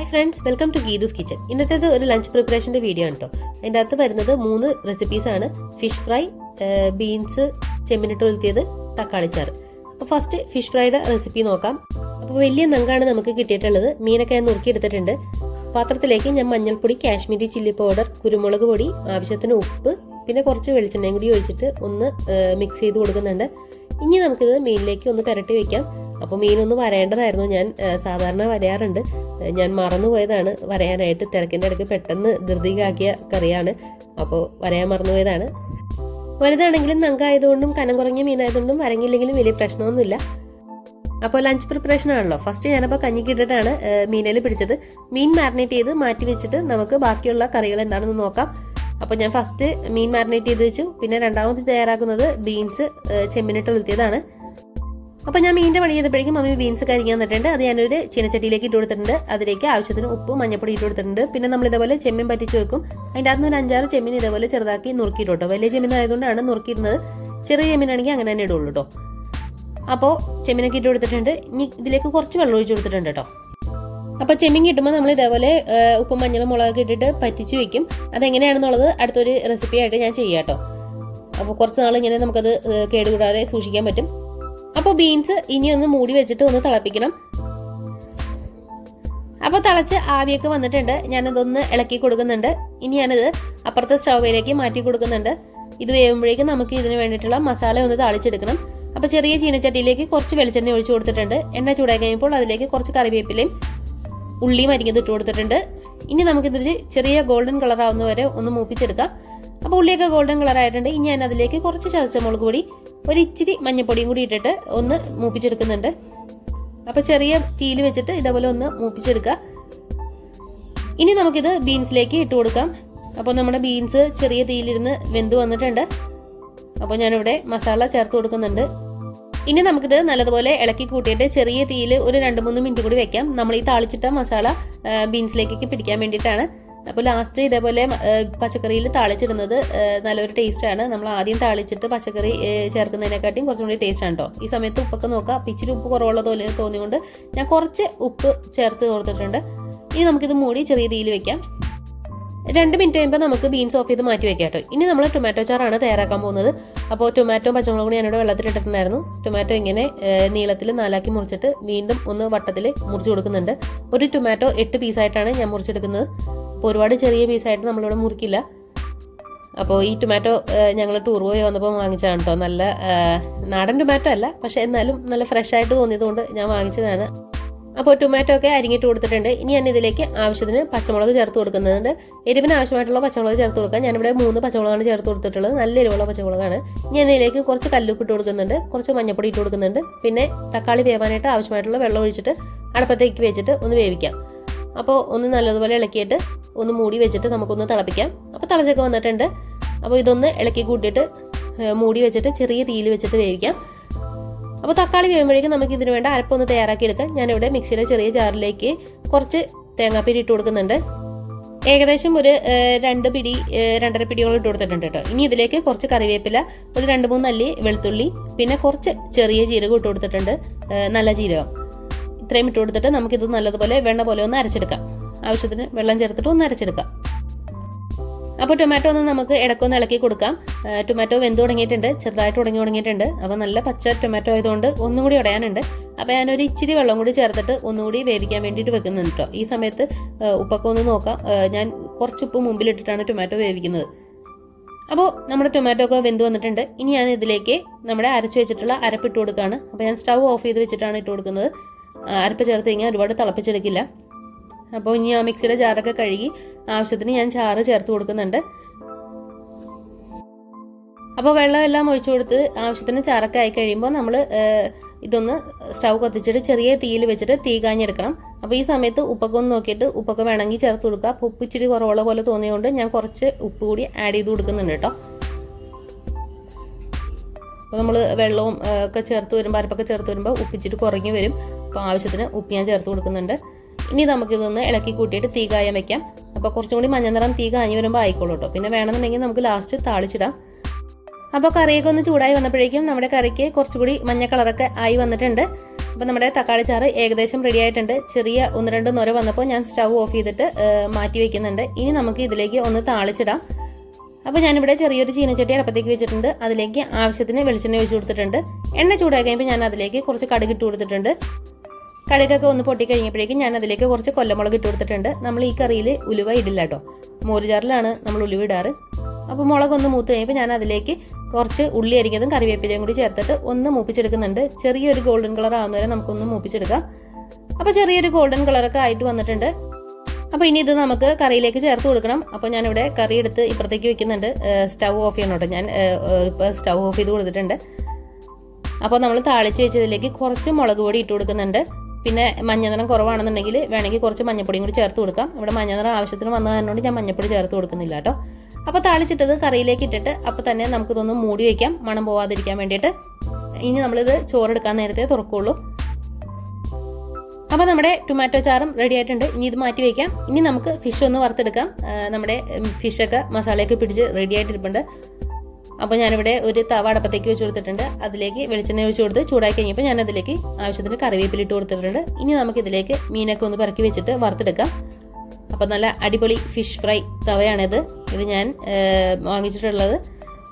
Hi friends welcome to Geethu's kitchen ഇന്നത്തേത് ഒരു lunch പ്രിപ്പറേഷന്റെ video ആണ് കേട്ടോ അതിന്റെ അകത്ത് വരുന്നത് മൂന്ന് റെസിപ്പീസ് ആണ്. ഫിഷ് ഫ്രൈ ബീൻസ് ചെമ്മിനിട്ട് തക്കാളി തക്കാളിച്ചാറ് അപ്പോൾ ഫസ്റ്റ് ഫിഷ് ഫ്രൈയുടെ റെസിപ്പി നോക്കാം. അപ്പോൾ വലിയ നങ്കാണ് നമുക്ക് കിട്ടിയിട്ടുള്ളത്. മീനൊക്കെ ഞാൻ നുറുക്കിയെടുത്തിട്ടുണ്ട് പാത്രത്തിലേക്ക് ഞാൻ മഞ്ഞൾപ്പൊടി കാശ്മീരി ചില്ലി പൗഡർ കുരുമുളക് പൊടി ആവശ്യത്തിന് ഉപ്പ് പിന്നെ കുറച്ച് വെളിച്ചെണ്ണയും കൂടി ഒഴിച്ചിട്ട് ഒന്ന് മിക്സ് ചെയ്ത് കൊടുക്കുന്നുണ്ട്. ഇനി നമുക്കിത് മീനിലേക്ക് ഒന്ന് പുരട്ടി വെക്കാം. അപ്പോൾ മീനൊന്ന് വരേണ്ടതായിരുന്നു. ഞാൻ സാധാരണ വരയാറുണ്ട്. ഞാൻ മറന്നുപോയതാണ്. വരയാനായിട്ട് തിരക്കിന്റെ ഇടയ്ക്ക് പെട്ടെന്ന് ധൃതികാക്കിയ കറിയാണ്. അപ്പോൾ വരയാൻ മറന്നുപോയതാണ്. വലുതാണെങ്കിലും നങ്കായതുകൊണ്ടും കനം കുറഞ്ഞ മീനായതുകൊണ്ടും വരങ്ങില്ലെങ്കിലും വലിയ പ്രശ്നമൊന്നുമില്ല. അപ്പോൾ ലഞ്ച് പ്രിപ്പറേഷൻ ആണല്ലോ. ഫസ്റ്റ് ഞാനപ്പോൾ കഞ്ഞിക്ക് ഇട്ടിട്ടാണ് മീനയിൽ പിടിച്ചത്. മീൻ മാരിനേറ്റ് ചെയ്ത് മാറ്റി വെച്ചിട്ട് നമുക്ക് ബാക്കിയുള്ള കറികൾ എന്താണെന്ന് നോക്കാം. അപ്പോൾ ഞാൻ ഫസ്റ്റ് മീൻ മാരിനേറ്റ് ചെയ്ത് വെച്ചു. പിന്നെ രണ്ടാമത് തയ്യാറാക്കുന്നത് ബീൻസ് ചെമ്മിനിട്ട് ഉളുത്തിയതാണ് അപ്പോൾ ഞാൻ മീനിന്റെ പണി ചെയ്തപ്പോഴേക്കും മമ്മി ബീൻസ് അരിക്കാൻ തന്നിട്ടുണ്ട്. അത് ഞാനൊരു ചീനച്ചട്ടിയിലേക്ക് ഇട്ട് കൊടുത്തിട്ടുണ്ട്. അതിലേക്ക് ആവശ്യത്തിന് ഉപ്പ് മഞ്ഞപ്പൊടി ഇട്ട് കൊടുത്തിട്ടുണ്ട്. പിന്നെ നമ്മൾ ഇതേപോലെ ചെമ്മീൻ പറ്റിച്ച് വെക്കും. അതിന്റെ അകത്ത് ഒരു അഞ്ചാറ് ചെമ്മീൻ ഇതേപോലെ ചെറുതാക്കി നുറുക്കിയിട്ട് കേട്ടോ. വലിയ ചെമ്മീൻ ആയതുകൊണ്ടാണ് നുറുക്കിയിടുന്നത്. ചെറിയ ചെമ്മീനാണെങ്കിൽ അങ്ങനെ തന്നെ ഇടുള്ളൂ കേട്ടോ. അപ്പോൾ ചെമ്മീനൊക്കെ ഇട്ട് കൊടുത്തിട്ടുണ്ട്. ഇനി ഇതിലേക്ക് കുറച്ച് വെള്ളം ഒഴിച്ച് കൊടുത്തിട്ടുണ്ട് കേട്ടോ. അപ്പോൾ ചെമ്മീൻ കിട്ടുമ്പോൾ നമ്മൾ ഇതേപോലെ ഉപ്പും മഞ്ഞളും മുളകൊക്കെ ഇട്ടിട്ട് പറ്റിച്ച് വെക്കും. അതെങ്ങനെയാണെന്നുള്ളത് അടുത്തൊരു റെസിപ്പി ആയിട്ട് ഞാൻ ചെയ്യാം കേട്ടോ. അപ്പോൾ കുറച്ച് നാൾ ഇങ്ങനെ നമുക്കത് കേടുകൂടാതെ സൂക്ഷിക്കാൻ പറ്റും. അപ്പോൾ ബീൻസ് ഇനി ഒന്ന് മൂടി വെച്ചിട്ട് ഒന്ന് തിളപ്പിക്കണം. അപ്പോൾ തിളച്ച് ആവിയൊക്കെ വന്നിട്ടുണ്ട്. ഞാനതൊന്ന് ഇളക്കി കൊടുക്കുന്നുണ്ട്. ഇനി ഞാനത് അപ്പുറത്തെ സ്റ്റൗവിലേക്ക് മാറ്റി കൊടുക്കുന്നുണ്ട്. ഇത് വേവുമ്പോഴേക്കും നമുക്ക് ഇതിന് വേണ്ടിയിട്ടുള്ള മസാല ഒന്ന് താളിച്ചെടുക്കണം. അപ്പോൾ ചെറിയ ചീനച്ചട്ടിയിലേക്ക് കുറച്ച് വെളിച്ചെണ്ണ ഒഴിച്ചു കൊടുത്തിട്ടുണ്ട്. എണ്ണ ചൂടായി കഴിയുമ്പോൾ അതിലേക്ക് കുറച്ച് കറിവേപ്പിലയും ഉള്ളിയും അരിഞ്ഞത് ഇട്ട് കൊടുത്തിട്ടുണ്ട്. ഇനി നമുക്കിതിൽ ചെറിയ ഗോൾഡൻ കളർ ആവുന്ന വരെ ഒന്ന് മൂപ്പിച്ചെടുക്കാം. അപ്പോൾ ഉള്ളിയൊക്കെ ഗോൾഡൻ കളർ ആയിട്ടുണ്ട്. ഇനി ഞാൻ അതിലേക്ക് കുറച്ച് ചതച്ച മുളക് പൊടി ഒരു ഇച്ചിരി മഞ്ഞപ്പൊടിയും കൂടി ഇട്ടിട്ട് ഒന്ന് മൂപ്പിച്ചെടുക്കുന്നുണ്ട്. അപ്പോൾ ചെറിയ തീയിൽ വെച്ചിട്ട് ഇതേപോലെ ഒന്ന് മൂപ്പിച്ചെടുക്കുക. ഇനി നമുക്കിത് ബീൻസിലേക്ക് ഇട്ട് കൊടുക്കാം. അപ്പോൾ നമ്മുടെ ബീൻസ് ചെറിയ തീയിലിരുന്ന് വെന്ത് വന്നിട്ടുണ്ട്. അപ്പോൾ ഞാനിവിടെ മസാല ചേർത്ത് കൊടുക്കുന്നുണ്ട്. ഇനി നമുക്കിത് നല്ലതുപോലെ ഇളക്കി കൂട്ടിയിട്ട് ചെറിയ തീയിൽ ഒരു രണ്ട് മൂന്ന് മിനിറ്റ് കൂടി വെക്കാം. നമ്മൾ ഈ താളിച്ചിട്ട മസാല ബീൻസിലേക്ക് പിടിക്കാൻ വേണ്ടിയിട്ടാണ്. അപ്പോൾ ലാസ്റ്റ് ഇതേപോലെ പച്ചക്കറിയിൽ താളിച്ചിടുന്നത് നല്ലൊരു ടേസ്റ്റ് ആണ്. നമ്മൾ ആദ്യം താളിച്ചിട്ട് പച്ചക്കറി ചേർക്കുന്നതിനെക്കാട്ടിയും കുറച്ചും കൂടി ടേസ്റ്റ് ആണ് കേട്ടോ ഈ സമയത്ത് ഉപ്പൊക്കെ നോക്കുക. അപ്പം ഇച്ചിരി ഉപ്പ് കുറവുള്ള തോന്നി തോന്നിയുകൊണ്ട് ഞാൻ കുറച്ച് ഉപ്പ് ചേർത്ത് കൊടുത്തിട്ടുണ്ട്. ഇനി നമുക്കിത് മൂടി ചെറിയ തീയിൽ വെക്കാം. രണ്ട് മിനിറ്റ് കഴിയുമ്പോൾ നമുക്ക് ബീൻസ് ഓഫ് ചെയ്ത് മാറ്റി വെക്കാം കേട്ടോ ഇനി നമ്മൾ ടൊമാറ്റോ ചാറാണ് തയ്യാറാക്കാൻ പോകുന്നത്. അപ്പോൾ ടൊമാറ്റോ പച്ചമുളകും ഞാനിവിടെ വെള്ളത്തിലിട്ടിട്ടുണ്ടായിരുന്നു. ടൊമാറ്റോ ഇങ്ങനെ നീളത്തിൽ നാലാക്കി മുറിച്ചിട്ട് വീണ്ടും ഒന്ന് വട്ടത്തിൽ മുറിച്ച് കൊടുക്കുന്നുണ്ട്. ഒരു ടൊമാറ്റോ എട്ട് പീസായിട്ടാണ് ഞാൻ മുറിച്ചെടുക്കുന്നത്. അപ്പോൾ ഒരുപാട് ചെറിയ പീസായിട്ട് നമ്മളിവിടെ മുറിക്കില്ല അപ്പോൾ ഈ ടൊമാറ്റോ ഞങ്ങൾ ടൂർ പോയി വന്നപ്പോൾ വാങ്ങിച്ചതാണ് കേട്ടോ നല്ല നാടൻ ടൊമാറ്റോ അല്ല പക്ഷേ എന്നാലും നല്ല ഫ്രഷ് ആയിട്ട് തോന്നിയതുകൊണ്ട് ഞാൻ വാങ്ങിച്ചതാണ്. അപ്പോൾ ടൊമാറ്റോ ഒക്കെ അരിഞ്ഞിട്ട് കൊടുത്തിട്ടുണ്ട്. ഇനി ഞാൻ ഇതിലേക്ക് ആവശ്യത്തിന് പച്ചമുളക് ചേർത്ത് കൊടുക്കുന്നുണ്ട്. എരിവിന് ആവശ്യമായിട്ടുള്ള പച്ചമുളക് ചേർത്ത് കൊടുക്കാം. ഞാനിവിടെ മൂന്ന് പച്ചമുളകാണ് ചേർത്ത് കൊടുത്തിട്ടുള്ളത്. നല്ല എരിവുള്ള പച്ചമുളകാണ്. ഞാൻ ഇതിലേക്ക് കുറച്ച് കല്ലുപ്പ് ഇട്ട് കൊടുക്കുന്നുണ്ട്. കുറച്ച് മഞ്ഞപ്പൊടി ഇട്ട് കൊടുക്കുന്നുണ്ട്. പിന്നെ തക്കാളി വേവാനായിട്ട് ആവശ്യമായിട്ടുള്ള വെള്ളം ഒഴിച്ചിട്ട് അടുപ്പത്തേക്ക് വെച്ചിട്ട് ഒന്ന് വേവിക്കാം. അപ്പോൾ ഒന്ന് നല്ലതുപോലെ ഇളക്കിയിട്ട് ഒന്ന് മൂടി വെച്ചിട്ട് നമുക്കൊന്ന് തിളപ്പിക്കാം. അപ്പോൾ തിളച്ചൊക്കെ വന്നിട്ടുണ്ട്. അപ്പോൾ ഇതൊന്ന് ഇളക്കി കൂട്ടിയിട്ട് മൂടി വെച്ചിട്ട് ചെറിയ തീയിൽ വെച്ചിട്ട് വേവിക്കാം. അപ്പോൾ തക്കാളി വേവുമ്പോഴേക്കും നമുക്ക് ഇതിന് വേണ്ട അരപ്പൊന്ന് തയ്യാറാക്കി എടുക്കാം. ഞാനിവിടെ മിക്സിയുടെ ചെറിയ ജാറിലേക്ക് കുറച്ച് തേങ്ങാപ്പിരി ഇട്ട് കൊടുക്കുന്നുണ്ട്. ഏകദേശം ഒരു രണ്ട് പിടി രണ്ടര പിടിയോളം ഇട്ട് കൊടുത്തിട്ടുണ്ട് കേട്ടോ. ഇനി ഇതിലേക്ക് കുറച്ച് കറിവേപ്പില ഒരു രണ്ട് മൂന്ന് അല്ലി വെളുത്തുള്ളി പിന്നെ കുറച്ച് ചെറിയ ജീരകം ഇട്ട് കൊടുത്തിട്ടുണ്ട്. നല്ല ജീരകം. ഇത്രയും ഇട്ട് കൊടുത്തിട്ട് നമുക്കിത് നല്ലതുപോലെ വെണ്ണ പോലെ ഒന്ന് അരച്ചെടുക്കാം. ആവശ്യത്തിന് വെള്ളം ചേർത്തിട്ട് ഒന്ന് അരച്ചെടുക്കാം. അപ്പോൾ ടൊമാറ്റോ ഒന്ന് നമുക്ക് ഇടക്കൊന്ന് ഇളക്കി കൊടുക്കാം. ടൊമാറ്റോ വെന്ത് തുടങ്ങിയിട്ടുണ്ട്. ചെറുതായിട്ട് ഉടങ്ങി തുടങ്ങിയിട്ടുണ്ട്. അപ്പോൾ നല്ല പച്ച ടൊമാറ്റോ ആയതുകൊണ്ട് ഒന്നും കൂടി ഉടയാനുണ്ട് അപ്പോൾ ഞാനൊരു ഇച്ചിരി വെള്ളം കൂടി ചേർത്തിട്ട് ഒന്നുകൂടി വേവിക്കാൻ വേണ്ടിയിട്ട് വെക്കുന്നുണ്ട് കേട്ടോ ഈ സമയത്ത് ഉപ്പൊക്കെ ഒന്ന് നോക്കാം. ഞാൻ കുറച്ച് ഉപ്പ് മുമ്പിലിട്ടിട്ടാണ് ടൊമാറ്റോ വേവിക്കുന്നത്. അപ്പോൾ നമ്മുടെ ടൊമാറ്റോ ഒക്കെ വെന്ത് വന്നിട്ടുണ്ട്. ഇനി ഞാൻ ഇതിലേക്ക് നമ്മുടെ അരച്ച് വെച്ചിട്ടുള്ള അരപ്പിട്ട് കൊടുക്കുകയാണ് അപ്പോൾ ഞാൻ സ്റ്റൗ ഓഫ് ചെയ്ത് വെച്ചിട്ടാണ് ഇട്ട് കൊടുക്കുന്നത്. അരപ്പ് ചേർത്ത് കഴിഞ്ഞാൽ ഒരുപാട് തിളപ്പിച്ചെടുക്കില്ല. അപ്പോൾ ഇനി ആ മിക്സിയുടെ ജാറൊക്കെ കഴുകി ആവശ്യത്തിന് ഞാൻ ചാറ് ചേർത്ത് കൊടുക്കുന്നുണ്ട്. അപ്പോൾ വെള്ളമെല്ലാം ഒഴിച്ചു കൊടുത്ത് ആവശ്യത്തിന് ചാറൊക്കെ ആയി കഴിയുമ്പോൾ നമ്മൾ ഇതൊന്ന് സ്റ്റൗ കത്തിച്ചിട്ട് ചെറിയ തീയിൽ വെച്ചിട്ട് തീ കാഞ്ഞെടുക്കണം. അപ്പോൾ ഈ സമയത്ത് ഉപ്പൊക്കെ ഒന്ന് നോക്കിയിട്ട് ഉപ്പൊക്കെ വേണമെങ്കിൽ ചേർത്ത് കൊടുക്കുക. അപ്പോൾ ഉപ്പ് ഇച്ചിരി കുറവുള്ള പോലെ തോന്നിയതുകൊണ്ട് ഞാൻ കുറച്ച് ഉപ്പ് കൂടി ആഡ് ചെയ്ത് കൊടുക്കുന്നുണ്ട് കേട്ടോ. അപ്പോൾ നമ്മൾ വെള്ളവും ഒക്കെ ചേർത്ത് വരുമ്പോൾ അരപ്പൊക്കെ ചേർത്ത് വരുമ്പോൾ ഉപ്പിച്ചിട്ട് കുറഞ്ഞു വരും. അപ്പോൾ ആവശ്യത്തിന് ഉപ്പ് ഞാൻ ചേർത്ത് കൊടുക്കുന്നുണ്ട്. ഇനി നമുക്കിതൊന്ന് ഇളക്കി കൂട്ടിയിട്ട് തീ കായം വെക്കാം. അപ്പോൾ കുറച്ചും കൂടി മഞ്ഞ നിറം തീ കാഞ്ഞു വരുമ്പോൾ ആയിക്കോളൂ കേട്ടോ പിന്നെ വേണമെന്നുണ്ടെങ്കിൽ നമുക്ക് ലാസ്റ്റ് താളിച്ചിടാം. അപ്പോൾ കറിയൊക്കെ ഒന്ന് ചൂടായി വന്നപ്പോഴേക്കും നമ്മുടെ കറിക്ക് കുറച്ചുകൂടി മഞ്ഞ കളറൊക്കെ ആയി വന്നിട്ടുണ്ട്. അപ്പോൾ നമ്മുടെ തക്കാളി ചാറ് ഏകദേശം റെഡി ആയിട്ടുണ്ട്. ചെറിയ ഒന്ന് രണ്ട് നൊര വന്നപ്പോൾ ഞാൻ സ്റ്റൗ ഓഫ് ചെയ്തിട്ട് മാറ്റി വെക്കുന്നുണ്ട്. ഇനി നമുക്ക് ഇതിലേക്ക് ഒന്ന് താളിച്ചിടാം. അപ്പോൾ ഞാനിവിടെ ചെറിയൊരു ചീനച്ചട്ടി അടുപ്പത്തേക്ക് വെച്ചിട്ടുണ്ട്. അതിലേക്ക് ആവശ്യത്തിന് വെളിച്ചെണ്ണ ഒഴിച്ചു കൊടുത്തിട്ടുണ്ട്. എണ്ണ ചൂടായി കഴിയുമ്പോൾ ഞാൻ അതിലേക്ക് കുറച്ച് കടുകിട്ട് കൊടുത്തിട്ടുണ്ട്. കടുകൊക്കെ ഒന്ന് പൊട്ടി കഴിഞ്ഞപ്പോഴേക്കും ഞാൻ അതിലേക്ക് കുറച്ച് കൊല്ലമുളക് ഇട്ട് കൊടുത്തിട്ടുണ്ട്. നമ്മൾ ഈ കറിയിൽ ഉലുവ ഇടില്ല കേട്ടോ. മോരുചാറിലാണ് നമ്മൾ ഉലുവ ഇടാറ്. അപ്പോൾ മുളക് ഒന്ന് മൂത്ത് കഴിയുമ്പോൾ ഞാൻ അതിലേക്ക് കുറച്ച് ഉള്ളി അരിഞ്ഞതും കറിവേപ്പിലയും കൂടി ചേർത്തിട്ട് ഒന്ന് മൂപ്പിച്ചെടുക്കുന്നുണ്ട്. ചെറിയൊരു ഗോൾഡൻ കളർ ആവുന്ന വരെ നമുക്കൊന്ന് മൂപ്പിച്ചെടുക്കാം. അപ്പോൾ ചെറിയൊരു ഗോൾഡൻ കളറൊക്കെ ആയിട്ട് വന്നിട്ടുണ്ട്. അപ്പോൾ ഇനി ഇത് നമുക്ക് കറിയിലേക്ക് ചേർത്ത് കൊടുക്കണം. അപ്പോൾ ഞാനിവിടെ കറി എടുത്ത് ഇപ്പുറത്തേക്ക് വെക്കുന്നുണ്ട്. സ്റ്റൗ ഓഫ് ചെയ്യണം കേട്ടോ. ഞാൻ ഇപ്പോൾ സ്റ്റൗ ഓഫ് ചെയ്ത് കൊടുത്തിട്ടുണ്ട്. അപ്പോൾ നമ്മൾ താളിച്ച് വെച്ചതിലേക്ക് കുറച്ച് മുളക് പൊടി ഇട്ട് കൊടുക്കുന്നുണ്ട്. പിന്നെ മഞ്ഞനിറം കുറവാണെന്നുണ്ടെങ്കിൽ വേണമെങ്കിൽ കുറച്ച് മഞ്ഞപ്പൊടിയും കൂടി ചേർത്ത് കൊടുക്കാം. ഇവിടെ മഞ്ഞനിറം ആവശ്യത്തിന് വന്നതുകൊണ്ട് ഞാൻ മഞ്ഞപ്പൊടി ചേർത്ത് കൊടുക്കുന്നില്ല കേട്ടോ. അപ്പോൾ താളിച്ചിട്ടത് കറിയിലേക്ക് ഇട്ടിട്ട് അപ്പോൾ തന്നെ നമുക്കിതൊന്ന് മൂടി വയ്ക്കാം മണം പോവാതിരിക്കാൻ വേണ്ടിയിട്ട്. ഇനി നമ്മളിത് ചോറെടുക്കാൻ നേരത്തെ തുറക്കുള്ളൂ. അപ്പോൾ നമ്മുടെ ടൊമാറ്റോ ചാറും റെഡി ആയിട്ടുണ്ട്. ഇനി ഇത് മാറ്റി വയ്ക്കാം ഇനി നമുക്ക് ഫിഷ് ഒന്ന് വറുത്തെടുക്കാം. നമ്മുടെ ഫിഷൊക്കെ മസാലയൊക്കെ പിടിച്ച് റെഡി ആയിട്ടിരിപ്പുണ്ട്. അപ്പോൾ ഞാനിവിടെ ഒരു തവ അടപ്പത്തേക്ക് വെച്ച് കൊടുത്തിട്ടുണ്ട്. അതിലേക്ക് വെളിച്ചെണ്ണ ഒഴിച്ച് കൊടുത്ത് ചൂടാക്കി കഴിഞ്ഞപ്പോൾ ഞാൻ അതിലേക്ക് ആവശ്യത്തിന് കറിവേപ്പില ഇട്ട് കൊടുത്തിട്ടുണ്ട്. ഇനി നമുക്ക് ഇതിലേക്ക് മീനൊക്കെ ഒന്ന് പറക്കി വെച്ചിട്ട് വറുത്തെടുക്കാം. അപ്പോൾ നല്ല അടിപൊളി ഫിഷ് ഫ്രൈ തവയാണിത്. ഇത് ഞാൻ വാങ്ങിച്ചിട്ടുള്ളത് വാങ്ങിച്ചിട്ടുള്ളത്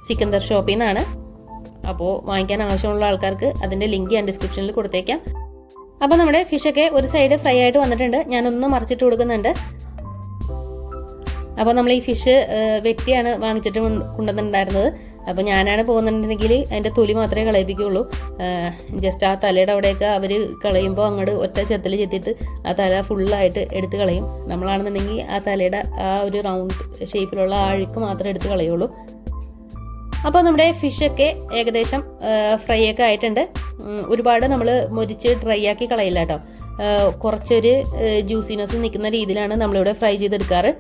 സിക്കന്ദർ ഷോപ്പിൽ നിന്നാണ്. അപ്പോൾ വാങ്ങിക്കാൻ ആവശ്യമുള്ള ആൾക്കാർക്ക് അതിന്റെ ലിങ്ക് ഞാൻ ഡിസ്ക്രിപ്ഷനിൽ കൊടുത്തേക്കാം. അപ്പോൾ നമ്മുടെ ഫിഷൊക്കെ ഒരു സൈഡ് ഫ്രൈ ആയിട്ട് വന്നിട്ടുണ്ട്. ഞാനൊന്ന് മറിച്ചിട്ട് കൊടുക്കുന്നുണ്ട്. അപ്പോൾ നമ്മൾ ഈ ഫിഷ് വെട്ടിയാണ് വാങ്ങിച്ചിട്ട് കൊണ്ട് കൊണ്ടുവന്നിട്ടുണ്ടായിരുന്നത്. അപ്പോൾ ഞാനാണ് പോകുന്നുണ്ടെങ്കിൽ അതിന്റെ തൊലി മാത്രമേ കളയിപ്പിക്കുകയുള്ളൂ ജസ്റ്റ് ആ തലയുടെ അവിടെയൊക്കെ അവർ കളയുമ്പോൾ അങ്ങോട്ട് ഒറ്റ ചെത്തൽ ചെത്തിയിട്ട് ആ തല ഫുള്ളായിട്ട് എടുത്ത് കളയും. നമ്മളാണെന്നുണ്ടെങ്കിൽ ആ തലയുടെ ആ ഒരു റൗണ്ട് ഷേപ്പിലുള്ള ആ അഴുക്ക് മാത്രമേ എടുത്ത് കളയുള്ളൂ. അപ്പോൾ നമ്മുടെ ഫിഷൊക്കെ ഏകദേശം ഫ്രൈ ഒക്കെ ആയിട്ടുണ്ട്. ഒരുപാട് നമ്മൾ മുരിച്ച് ഡ്രൈ ആക്കി കളയില്ല കേട്ടോ. കുറച്ചൊരു ജ്യൂസിനെസ് നിൽക്കുന്ന രീതിയിലാണ് നമ്മളിവിടെ ഫ്രൈ ചെയ്തെടുക്കാറ്.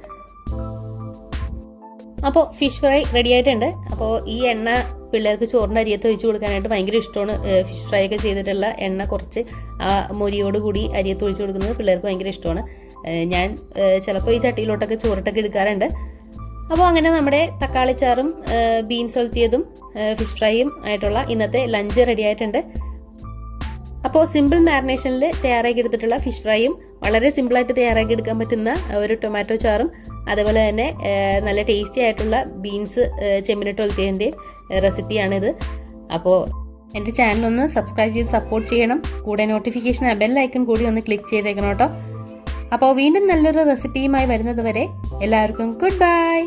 അപ്പോൾ ഫിഷ് ഫ്രൈ റെഡി ആയിട്ടുണ്ട്. അപ്പോൾ ഈ എണ്ണ പിള്ളേർക്ക് ചോറിന്റെ അരിയത്ത് ഒഴിച്ചു കൊടുക്കാനായിട്ട് ഭയങ്കര ഇഷ്ടമാണ്. ഫിഷ് ഫ്രൈ ഒക്കെ ചെയ്തിട്ടുള്ള എണ്ണ കുറച്ച് ആ മൊരിയോട് കൂടി അരിയത്ത് ഒഴിച്ചു കൊടുക്കുന്നത് പിള്ളേർക്ക് ഭയങ്കര ഇഷ്ടമാണ്. ഞാൻ ചിലപ്പോൾ ഈ ചട്ടിയിലോട്ടൊക്കെ ചോറിട്ടൊക്കെ എടുക്കാറുണ്ട്. അപ്പോൾ അങ്ങനെ നമ്മുടെ തക്കാളിച്ചാറും ബീൻസ് ഒലത്തിയതും ഫിഷ് ഫ്രൈയും ആയിട്ടുള്ള ഇന്നത്തെ ലഞ്ച് റെഡി ആയിട്ടുണ്ട്. അപ്പോൾ സിമ്പിൾ മാരിനേഷനിൽ തയ്യാറാക്കി എടുത്തിട്ടുള്ള ഫിഷ് ഫ്രൈയും വളരെ സിമ്പിളായിട്ട് തയ്യാറാക്കി എടുക്കാൻ പറ്റുന്ന ഒരു ടൊമാറ്റോ ചാറും അതുപോലെ തന്നെ നല്ല ടേസ്റ്റി ആയിട്ടുള്ള ബീൻസ് ചെമ്മിനിട്ട് ഒലത്തിയതിന്റെയും റെസിപ്പിയാണിത് അപ്പോൾ എന്റെ ചാനലൊന്ന് സബ്സ്ക്രൈബ് ചെയ്ത് സപ്പോർട്ട് ചെയ്യണം. കൂടെ നോട്ടിഫിക്കേഷൻ ഐക്കൺ കൂടി ഒന്ന് ക്ലിക്ക് ചെയ്തേക്കണം കേട്ടോ. അപ്പോൾ വീണ്ടും നല്ലൊരു റെസിപ്പിയുമായി വരുന്നത് വരെ എല്ലാവർക്കും ഗുഡ് ബൈ